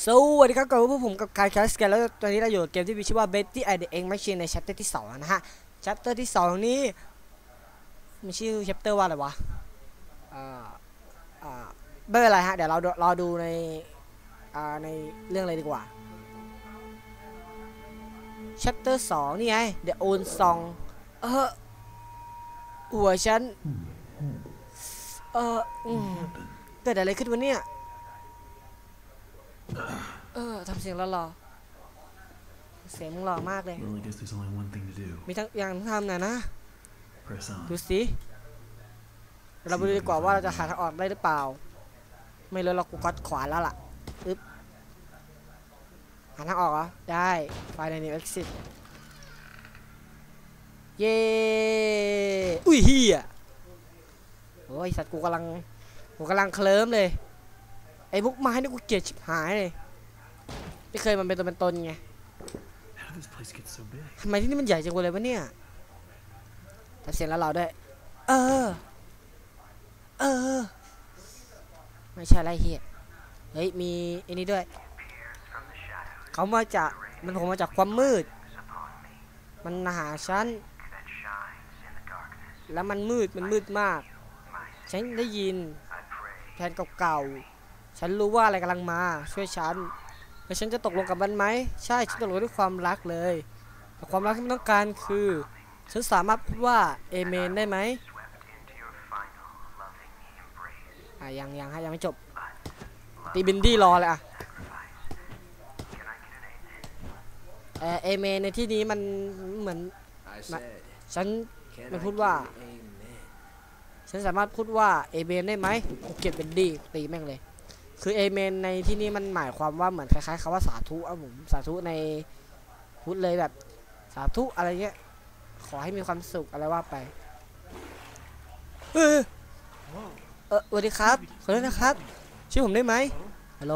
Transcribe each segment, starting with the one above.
สวัสดีครับกับพวกผมกับการแคสกันแล้วตอนนี้เราอยู่เกมที่มีชื่อว่า Betty and the Egg Machine ใน chapter ที่ 2 นะฮะ chapter ที่ 2 นี้มีชื่อ chapter ว่าอะไรวะอ่าอ่าไม่เป็นไรฮะ เดี๋ยวเรารอดูในอ่าในเรื่องอะไรดีกว่า chapter 2 นี่ไง The Old Song เออหัวฉัน เออเกิดอะไรขึ้นวะเนี่ย เออทำเสียงหล่อๆเสียงมึงหล่อมากเลย Well, I guess there's only one thing to do. มีทั้งอย่างต้องทำนะนะ Press on. ดูสิ เราไปดูดีกว่าว่าเราจะหาทางออกได้หรือเปล่า ไม่รู้เรากูกดขวาแล้วล่ะอึ๊บหาทางออกเหรอ ได้ไฟในนี้ exit เย้อุ้ยเฮียโอ้ยสัตว์กูกำลัง กูกำลังเคลิ้มเลย ไอ้พวกไม้นี่กูเกลียดชิบหายเลยไม่เคยมันเป็นตัวเป็นตนไงทำไมที่นี่มันใหญ่จังเลยวะเนี่ยทำเสียงแล้วเราด้วยเออ เออ ไม่ใช่ไรเฮียเฮ้ย มีอันนี้ด้วย เขามาจาก มันผมมาจากความมืด มันหาฉัน แล้วมันมืด มันมืดมาก ฉันได้ยินแผนเก่าๆ ฉันรู้ว่าอะไรกำลังมา ช่วยฉันแล้วฉันจะตกลงกับมันไหม ใช่ฉันตกลงด้วยความรักเลย แต่ความรักที่มันต้องการคือ ฉันสามารถพูดว่าเอเมนได้ไหมอะยังยังฮะยังไม่จบ ตีบินดี้รอเลยอะเออเอเมนในที่นี้มันเหมือน I Ma- said, ฉัน can Mày I phun get vào. an amen? ฉันสามารถพูดว่าเอเมนได้ไหมกูเกลียดเป็นดี้ตีแม่งเลย คือเอเมนในที่นี้มันหมายความว่าเหมือนคล้ายๆคำว่าสาธุอะผมสาธุในพูดเลยแบบสาธุอะไรเงี้ยขอให้มีความสุขอะไรว่าไป เออเออสวัสดีครับขอโทษนะครับช่วยผมได้ไหมฮัลโหล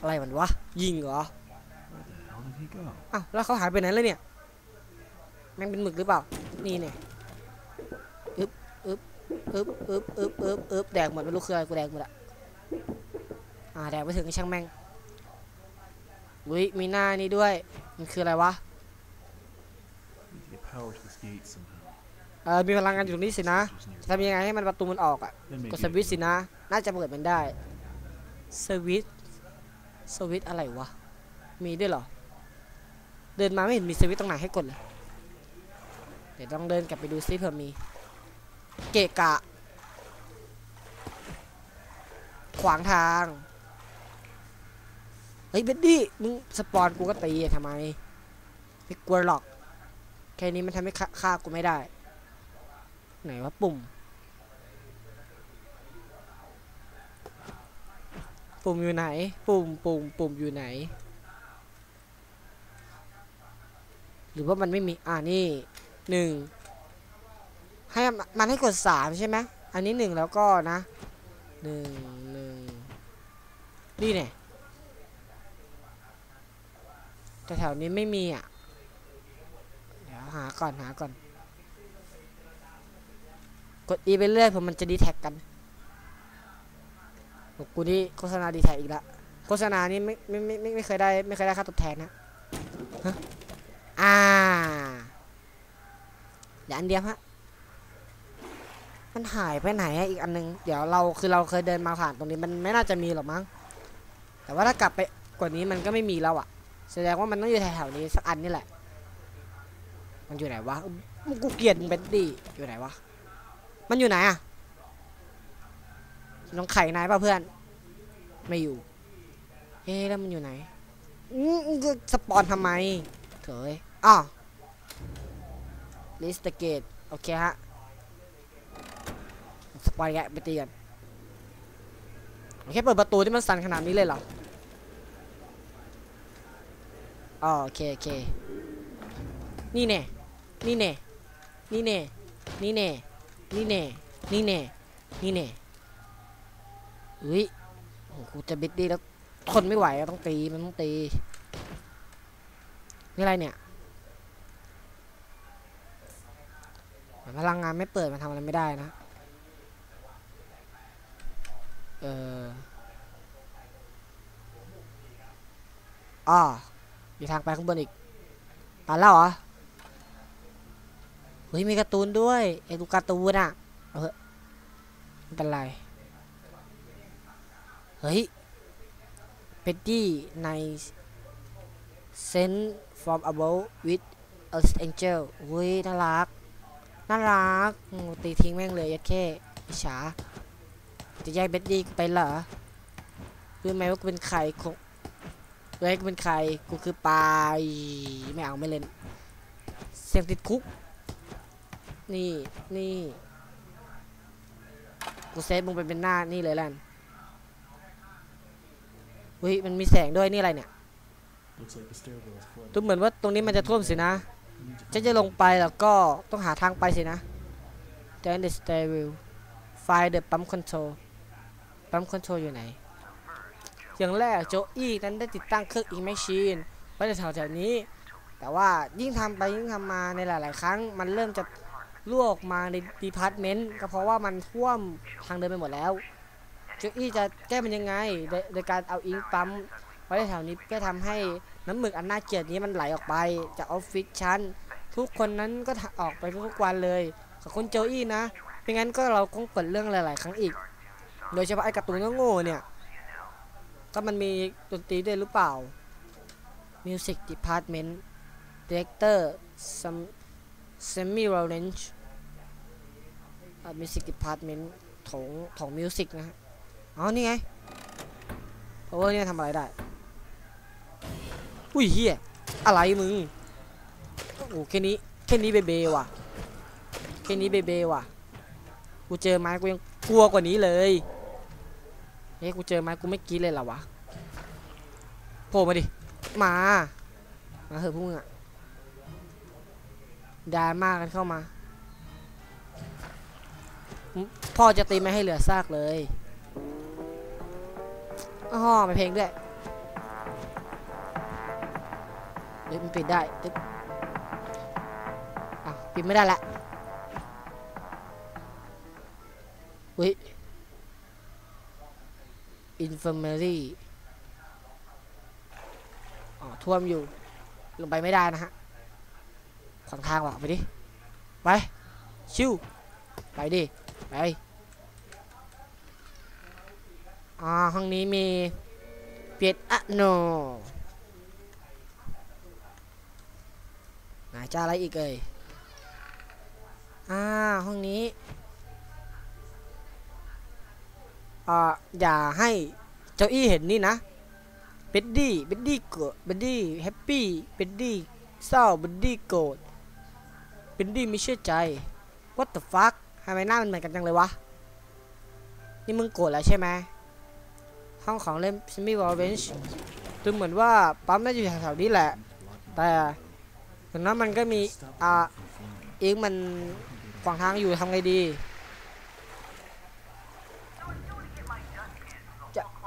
อะไรมันวะยิงเหรออ้าวแล้วเขาหายไปไหนแล้วเนี่ยแม่งเป็นหมึกหรือเปล่า นี่เนี่ยอึ๊บอึ๊บอึ๊บอึ๊บอึ๊บอึ๊บอึ๊บแดกหมดไม่รู้คืออะไรกูแดกหมดอะ อ่าแดกไปถึงช่างแม่งอุ้ยมีหน้านี่ด้วย มันคืออะไรวะเออมีพลังงานอยู่ตรงนี้สินะจะทำยังไงให้มันประตูมันออกอะ Then กดสวิตสินะ น่าจะเปิดมันได้สวิตสวิตอะไรวะ มีด้วยเหรอ เดินมาไม่เห็นมีสวิตตรงไหนให้กดเลย เดี๋ยวต้องเดินกลับไปดูซิเผื่อมี เกะกะ ขวางทาง เฮ้ยเบดดี้มึงสปอนกูก็ตีทำไม ไม่กลัวหรอก แค่นี้มันทำให้ฆ่ากูไม่ได้ ไหนวะปุ่ม ปุ่มอยู่ไหน ปุ่มปุ่มปุ่มอยู่ไหน หรือว่ามันไม่มี อ่านี่หนึ่งให้มันให้กดสามใช่ไหมอันนี้หนึ่งแล้วก็นะหนึ่งห นึ่งนี่เนี่ยแต่แถวนี้ไม่มีอะ เดี๋ยวหาก่อนหาก่อน กด E ไปเรื่อยผมมันจะดีแท็กกันโอ้กูนี่โฆษณาดีแท็กอีกละ โฆษณานี่ไม่ไม่ไม่ไม่ไม่เคยได้ไม่เคยได้ค่าตอบแทนนะฮะอ่าเดี๋ยวอันเดียวฮะ มันหายไปไหนอะอีกอันนึง เดี๋ยวเราคือเราเคยเดินมาผ่านตรงนี้มันไม่น่าจะมีหรอกมั้ง แต่ว่าถ้ากลับไปกว่านี้มันก็ไม่มีแล้วอะแสดงว่ามันต้องอยู่แถวๆนี้สักอันนี่แหละ มันอยู่ไหนวะอุ๊ยกูเกลียดมึงเบดดี้อยู่ไหนวะ มันอยู่ไหนอะน้องไข่นายป่ะเพื่อน ไม่อยู่เอ๊ะแล้วมันอยู่ไหนอืมสปอนทำไมเถอยอ้าวลิสต์เกตโอเคฮะ สปอนแกะไปตีกันโอเคเปิดประตูที่มันสั่นขนาดนี้เลยเหรอ อ๋อโอเคโอเค นี่แน่ นี่แน่ นี่แน่ นี่แน่ นี่แน่ นี่แน่ นี่แน่อุ้ยโอ้โหกูจะบิดดีแล้วทนไม่ไหวต้องตี มันต้องตี นี่อะไรเนี่ยพลังงานไม่เปิดมันทำอะไรไม่ได้นะ เอออ๋อ มีทางไปข้างบนอีกอ่านแล้วเหรอเฮ้ยมีการ์ตูนด้วยไอ้ดูการ์ตูนอะเอาเไม่เป็นไรเฮ้ยเป็ดดี้ใน Send from above with a angel เฮ้ยน่ารัก น่ารักตีทิ้งแม่งเลยยัดแค่อิจฉาจะแยกเบ็ดดี้ไปเหรอรู้ไหมว่ากูเป็นใครคง รู้ไหมกูเป็นใคร กูคือปลายไม่เอาไม่เล่น เสียงติดคุก นี่นี่ กูเซฟมึงไปเป็นหน้านี่เลยแลนเฮ้ยมันมีแสงด้วยนี่อะไรเนี่ยดูเหมือนว่าตรงนี้มันจะท่วมสินะฉันจะลงไปแล้วก็ต้องหาทางไปสินะ Then the stairwell find the pump control ปั๊มคอนโทรลอยู่ไหน อย่างแรกโจอี้นั้นได้ติดตั้งเครื่องอีแมชชีนไว้ในแถวๆนี้ แต่ว่ายิ่งทำไปยิ่งทำมาในหลาย ๆ ครั้ง มันเริ่มจะรั่วออกมาในดีพาร์ตเมนต์ก็เพราะว่ามันท่วมทางเดินไปหมดแล้วโจอี้จะแก้มันยังไงโดยการเอาอิงปั๊มไว้ในแถวนี้เพื่อทำให้น้ำหมึกอันน่าเกลียดนี้มันไหลออกไปจากออฟฟิศชั้นทุกคนนั้นก็ออกไปทุกวันเลยขอบคุณโจอี้นะไม่งั้นก็เราคงเปิดเรื่องหลาย ๆ ครั้งอีก โดยเฉพาะไอ้การ์ตูนโง่เนี่ย ก็มันมีดนตรีด้วยหรือเปล่า Music Department Director Sam Sammy Lawrence Music Department ของของ Music นะฮะอ๋อนี่ไง power เนี่ยทำอะไรได้ อุ้ยเฮียอะไรมึง โอ้โหแค่นี้แค่นี้เบเบว่ะแค่นี้เบเบว่ะ กูเจอไม้กูยังกลัวกว่านี้เลย เฮ้ยกูเจอไหมกูไม่กรีดเลยหรอวะโผล่มาดิ มา มาเถอะพวกมึงอะดราม่ากันเข้ามา พ่อจะตีไม่ให้เหลือซากเลยอ้อไปเพลงด้วยเดี๋ยวมันปิดได้ตึ๊บอ้าวปิดไม่ได้ละอุ้ย infirmary อ๋อท่วมอยู่ ลงไปไม่ได้นะฮะขวางทางว่ะไปดิ ไป ชิว ไปดิ ไป อ่า ห้องนี้มีเปียดอะโนไหนจะอะไรอีกเอ่ยอ่า ห้องนี้ อ่าอย่าให้เจ้าอี้เห็นนี่นะเบดดี้เบดดี้โกรธเบดดี้แฮปปี้เบดดี้เศร้าเบดดี้โกรธเบดดี้ไม่เชื่อใจ what the fuck ทำไมหน้ามันเหมือนกันจังเลยวะ นี่มึงโกรธแล้วใช่ไหมห้องของเล่นซิมี่วอลเรนจ์ดูเหมือนว่าปั๊มน่าจะอยู่แถวๆนี้แหละ แต่ถึงนั้นมันก็มีอ่าเองมันขวางทางอยู่ทำไงดี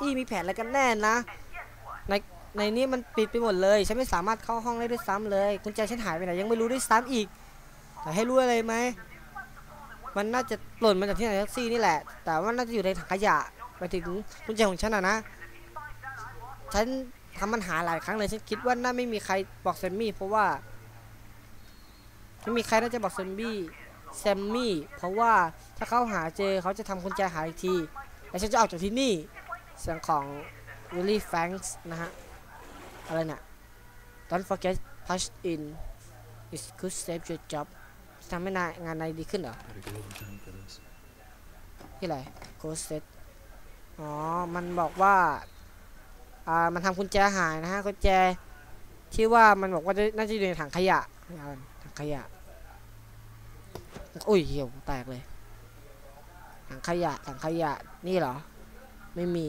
อี้มีแผนอะไรกันแน่นะ ในในนี้มันปิดไปหมดเลย ฉันไม่สามารถเข้าห้องได้ด้วยซ้ำเลยกุญแจฉันหายไปไหนยังไม่รู้ด้วยซ้ำอีก แต่ให้รู้อะไรไหมมันน่าจะหล่นมาจากที่ไหนแท็กซี่นี่แหละ แต่ว่าน่าจะอยู่ในถังขยะไปถึงกุญแจของฉันอะนะ ฉันทำมันหายหลายครั้งเลยฉันคิดว่าน่าไม่มีใครบอกแซมมี่เพราะว่าไม่มีใครน่าจะบอกแซมมี่แซมมี่เพราะว่าถ้าเขาหาเจอเขาจะทำกุญแจหายอีกที และฉันจะออกจากที่นี่ เสียงของ Willy Franks นะฮะ อะไรเนี่ย Don't forget punch in it could save your job ทำให้นายงานนายดีขึ้นเหรอที่อะไร Ghost set อ๋อ มันบอกว่า อ่า มันทำกุญแจหายนะฮะ กุญแจที่ว่ามันบอกว่าน่าจะอยู่ในถังขยะถังขยะ อุ้ยเหี่ยวแตกเลย ถังขยะ ถังขยะ นี่เหรอ ไม่มี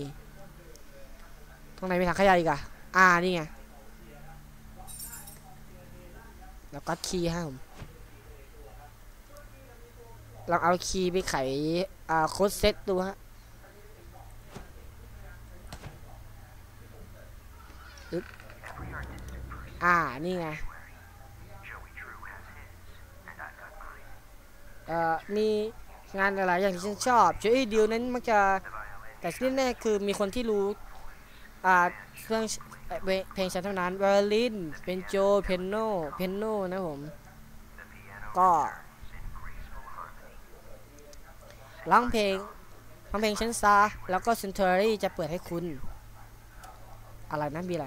ตรงไหนมีถังขยะอีกอะอ่านี่ไง แล้วก็คีย์ให้ผมลองเอาคีย์ไปไขอ่าโค้ดเซตดูฮะอ่า นี่ไง เอ่อ มีงานหลายอย่างที่ฉันชอบช่วยดีลนั้นมักจะ แต่ที่แน่คือมีคนที่รู้ เครื่องเพลงฉันเท่านั้นไวโอลินเป็นโจเพนโนเพนโนนะผม ก็ร้องเพลงร้องเพลงฉันซาแล้วก็เซนเทอรี่จะเปิดให้คุณ อะไรนะมีอะไร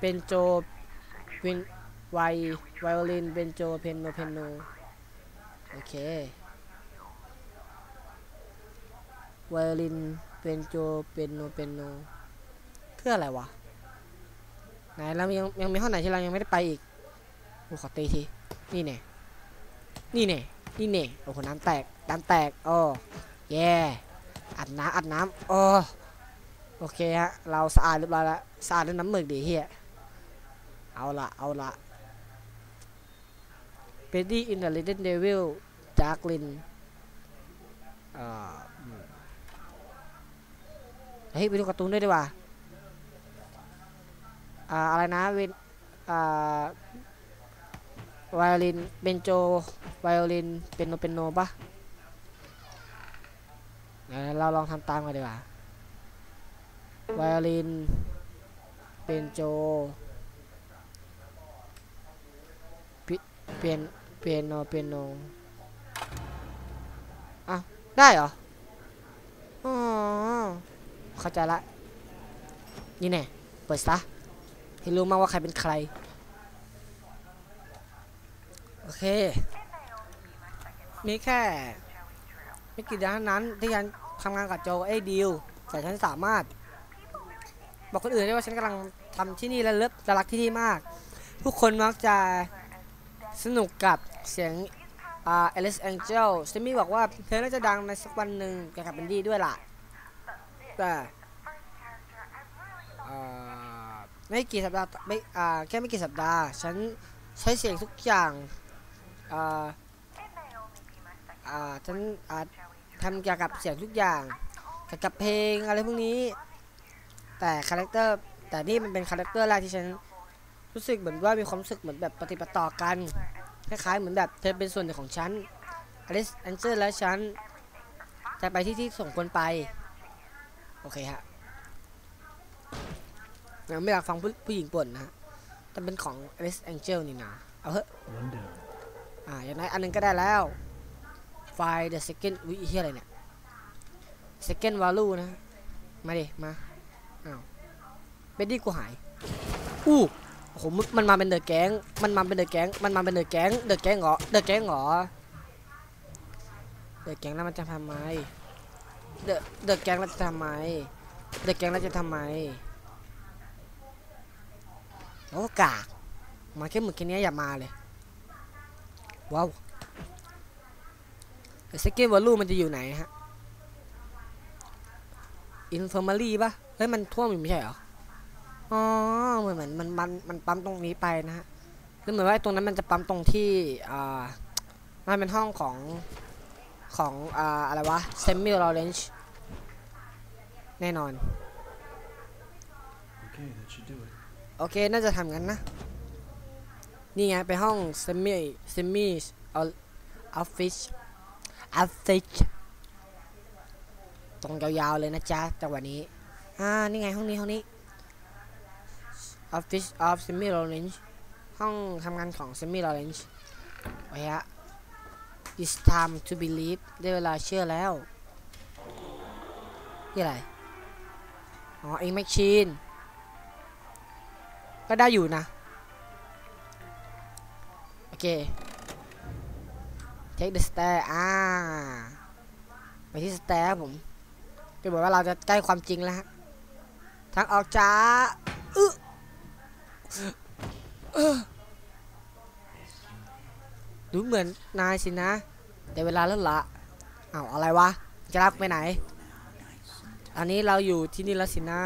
เป็นโจเป็นไวไวโอลินเป็นโจเพนโนเพนโนโอเคไวโอลินเป็นโจเป็นโนเป็นโน พื่ออะไรวะไหนเรายังยังมีห้องไหนที่เรายังไม่ได้ไปอีกโอ้ขอตีทีนี่แน่นี่แน่นี่แน่โอ้โหน้ำแตกน้ำแตกโอ้แย่อัดน้ำอัดน้ำโอ้โอเคฮะเราสะอาดเรียบร้อยแล้วสะอาดด้วยน้ำหมึกดีเฮียเอาละเอาละ p e d d y in the Little Devil จากลินเฮ้ยไปดูการ์ตูนด้วยดีกว่า อะไรนะเวนไวโอลินเบนโจไวโอลินเป็นโนเป็นโนปะเราลองทำตามกันดีกว่าไวโอลินเป็นโจเปียนเปียโนเปียโนอะได้เหรออ๋อเข้าใจละนี่แน่เปิดซะ ให้รู้มากว่าใครเป็นใคร โอเค มีแค่ ไม่กี่เดือนเท่านั้นที่ฉันทำงานกับโจเอ้ดิวแต่ฉันสามารถ บอกคนอื่นได้ว่าฉันกำลังทำที่นี่และเลิฟจะรักที่นี่มาก ผู้คนมักจะสนุกกับเสียงอ่าเอลิสแองเจลซมี่บอกว่าเธอน่าจะดังในสักวันหนึ่งเกี่ยวกับเปนดี้ด้วยล่ะแต่อ่า ไม่กี่สัปดาห์ไม่อ่าแค่ไม่กี่สัปดาห์ ฉันใช้เสียงทุกอย่างอ่าอ่าฉันอ่าทำเกี่ยวกับเสียงทุกอย่างเกี่ยวกับเพลงอะไรพวกนี้ แต่คาแรคเตอร์แต่นี่มันเป็นคาแรคเตอร์แรกที่ฉันรู้สึกเหมือนว่ามีความรู้สึกเหมือนแบบปฏิปต่อกันคล้ายๆเหมือนแบบเธอเป็นส่วนหนึ่งของฉันอลิสแอนเจอร์และฉันจะไปที่ที่ส่งคนไป โอเคฮะ เราไม่อยากฟังผู้ผู้หญิงบ่นนะฮะแต่เป็นของ Alice Angel นี่นะเอาเถอะ One down. อ่าอย่างไรอันหนึงก็ได้แล้วไฟ the second วิเฮียอะไรเนี่ย second value นะ มาดิ มาอ้าวเบดดี้กูหาย อู้โอ้โหมึงมันมาเป็นเดอะแก๊ง มันมาเป็นเดอะแก๊ง มันมาเป็นเดอะแก๊ง เดอะแก๊งเหรอ เดอะแก๊งเหรอ เดอะแก๊งแล้วมันจะทำไม เดอะเดอะแก๊งแล้วจะทำไม เดอะแก๊งแล้วจะทำไม โอ้กากมาแค่หมึกแค่เนี้ยอย่ามาเลย ว้าวแต่สเกตวอลลุ่มมันจะอยู่ไหนฮะอินฟอร์มารีปะเฮ้ย มันท่วมอยู่ไม่ใช่เหรอ อ๋อ เหมือนเหมือนมันมันมันปั๊มตรงนี้ไปนะฮะคือเหมือนว่าตรงนั้นมันจะปั๊มตรงที่อ่ามันเป็นห้องของของอ่าอะไรวะเซมิลอเรนจ์แน่นอน Okay, that should do it. โอเค น่าจะทำงั้นนะ นี่ไง ไปห้องเซมิเซมิเอาออฟฟิศออฟฟิศตรงยาวๆเลยนะจ๊ะจังหวะนี้ อ่า นี่ไง ห้องนี้ ห้องนี้ Office of Semi Lawrence ห้องทำงานของ Semi Lawrence ไว้ฮะ It's time to believe ได้เวลาเชื่อแล้ว นี่อะไร อ๋อ เองแมชชีน ก็ได้อยู่นะ โอเค take the stair อ่า ไปที่ stair ครับผมจะบอกว่าเราจะใกล้ความจริงแล้วฮะทางออกจ้าอึอดูเหมือนนายสินะ แต่เวลาแล้วละเอาอะไรวะ จะรับไปไหน อันนี้เราอยู่ที่นี่แล้วสินะ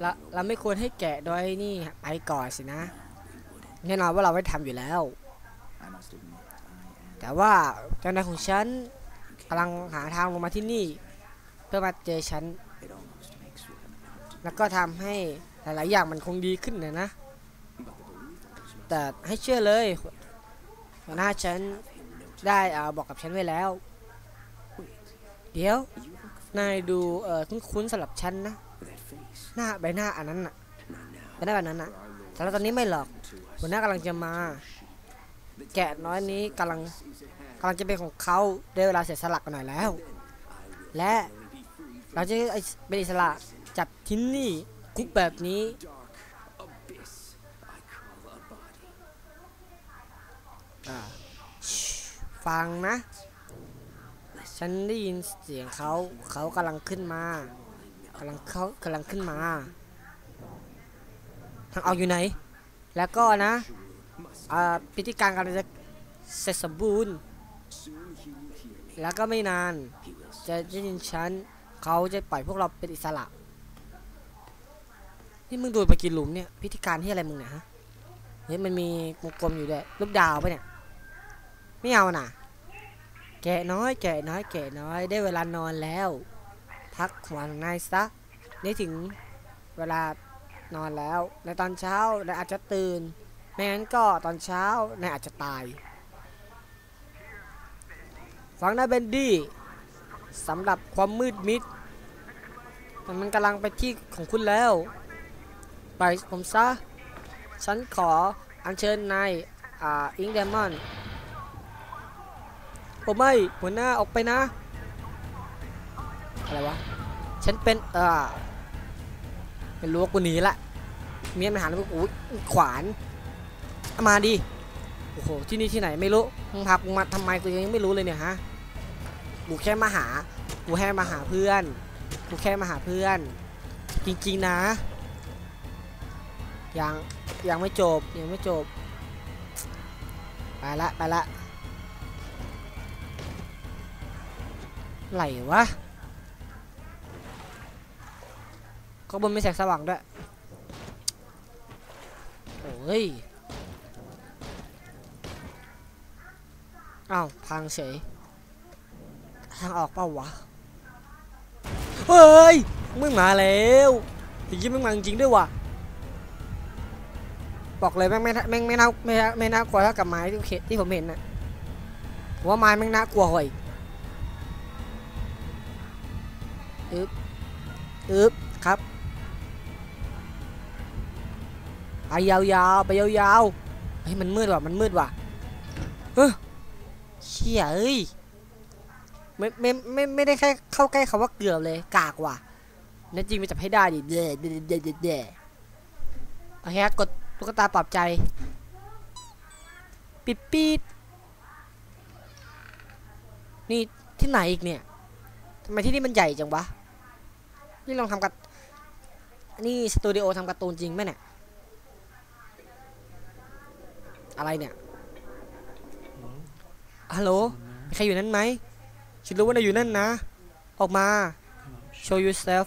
เราเราไม่ควรให้แกะโดยนี่ไปก่อนสินะแน่นอนว่าเราไม่ทำอยู่แล้ว แต่ว่าเจ้านายของฉันกำลังหาทางลงมาที่นี่ เพื่อมาเจอฉัน แล้วก็ทำให้หลายๆอย่างมันคงดีขึ้นนะนะ แต่ให้เชื่อเลยหัวหน้าฉันได้อาบอกกับฉันไว้แล้ว เดี๋ยว นายดูเออคุ้นๆสำหรับฉันนะ หน้าใบหน้าอันนั้นน่ะใบหน้าแบบนั้นน่ะแต่แล้วตอนนี้ไม่หรอกหัวหน้ากำลังจะมา แกะน้อยนี้กำลังกำลังจะเป็นของเขาได้เวลาเสียสละกันหน่อยแล้ว และเราจะเป็นอิสระจากที่นี่คุกแบบนี้อ่าชิฟังนะ ฉันได้ยินเสียงเขา เขากำลังขึ้นมา กำลังเขากำลังขึ้นมา ทางออกอยู่ไหน แล้วก็นะอ่าพิธีการกำลังจะเสร็จสมบูรณ์ แล้วก็ไม่นาน จะได้ยินฉันเขาจะปล่อยพวกเราเป็นอิสระ นี่มึงดนไปกี่หลุมเนี่ย พิธีการที่อะไรมึงเนี่ยฮะเฮ้ยมันมีกลมอยู่ด้วยรูปดาวปะเนี่ย ไม่เอาน่ะ แกะน้อย แกะน้อย แกะน้อย ได้เวลานอนแล้ว พักหัวของนายซะ นี่ถึงเวลานอนแล้ว ในตอนเช้านายอาจจะตื่น ไม่งั้นก็ตอนเช้านายอาจจะตาย ฟังนะเบนดี้สำหรับความมืดมิด มันมันกำลังไปที่ของคุณแล้วไปผมซะ ฉันขออัญเชิญนายอ่าอิงเดมอนโอ้ไม่ หัวหน้าออกไปนะ อะไรวะ ฉันเป็นเอ่อไม่รู้ว่ากูหนีละเมียมันหันมาโอ้ยขวานเอามาดิโอ้โหที่นี่ที่ไหนไม่รู้มึงพากูมาทำไมกูยังไม่รู้เลยเนี่ยฮะกูแค่มาหากูแค่มาหาเพื่อนกูแค่มาหาเพื่อน จริงๆนะยังยังไม่จบยังไม่จบไปละไปละไหลวะ ก็บนม่แสงสว่างด้วยโอ้ยอ้าวพังเฉยทางออกเปล่าวะเฮ้ยมึงมาแล้วจริงๆมึงมาจริงด้วยว่ะบอกเลยแม่งไม่แม่งไม่น่าไม่น่าไม่น่ากลัวเท่ากับไม้ที่เขที่ผมเห็นนะผมว่าไม้แม่งน่ากลัวกว่อีกอึ๊บอึ๊บครับ ไปยาวๆไปยาวๆเฮ้ยมันมืดว่ะมันมืดว่ะเฮ้ยเชี่ยเอ้ยไม่ไม่ไม่ไม่ได้แค่เข้าใกล้คำว่าเกือบเลยกากว่ะนั่นจริงมันจะให้ได้ดิเด้เด้เด้เด้เด้โอเคครับกดตุ๊กตาปลอบใจ ปิดปีดนี่ที่ไหนอีกเนี่ยทำไมที่นี่มันใหญ่จังวะนี่ลองทำกับนี่สตูดิโอทำการ์ตูนจริงไหมเนี่ย อะไรเนี่ยฮัลโหลมีใครอยู่นั่นไหมฉันรู้ว่านายอยู่นั่นนะ ออกมา show yourself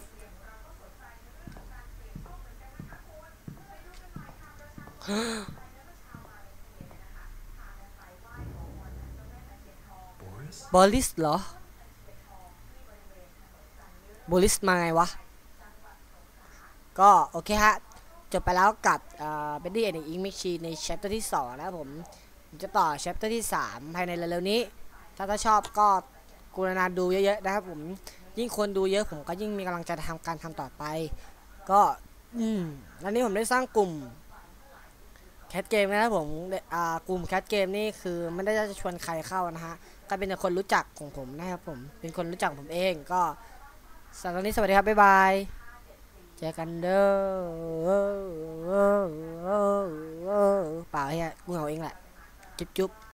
Boris? บอลิสเหรอบอลิสมาไงวะ ก็โอเคฮะ จบไปแล้วกับเบนดี้แอนอิงมิชีในแชปเตอร์ที่ 2 นะครับผมผมจะต่อแชปเตอร์ที่ 3 ภายในเร็วๆนี้ ถ้าถ้าชอบก็กรุณาดูเยอะๆนะครับผมยิ่งคนดูเยอะผมก็ยิ่งมีกำลังใจทำการทำต่อไป ก็อืมแล้วนี้ผมได้สร้างกลุ่มแคทเกมนะครับผมอ่ากลุ่มแคทเกมนี่คือไม่ได้จะชวนใครเข้านะฮะก็เป็นแต่คนรู้จักของผมนะครับผมเป็นคนรู้จักผมเองก็สำหรับวันนี้สวัสดีครับบ๊ายบาย เจอกันเด้อเป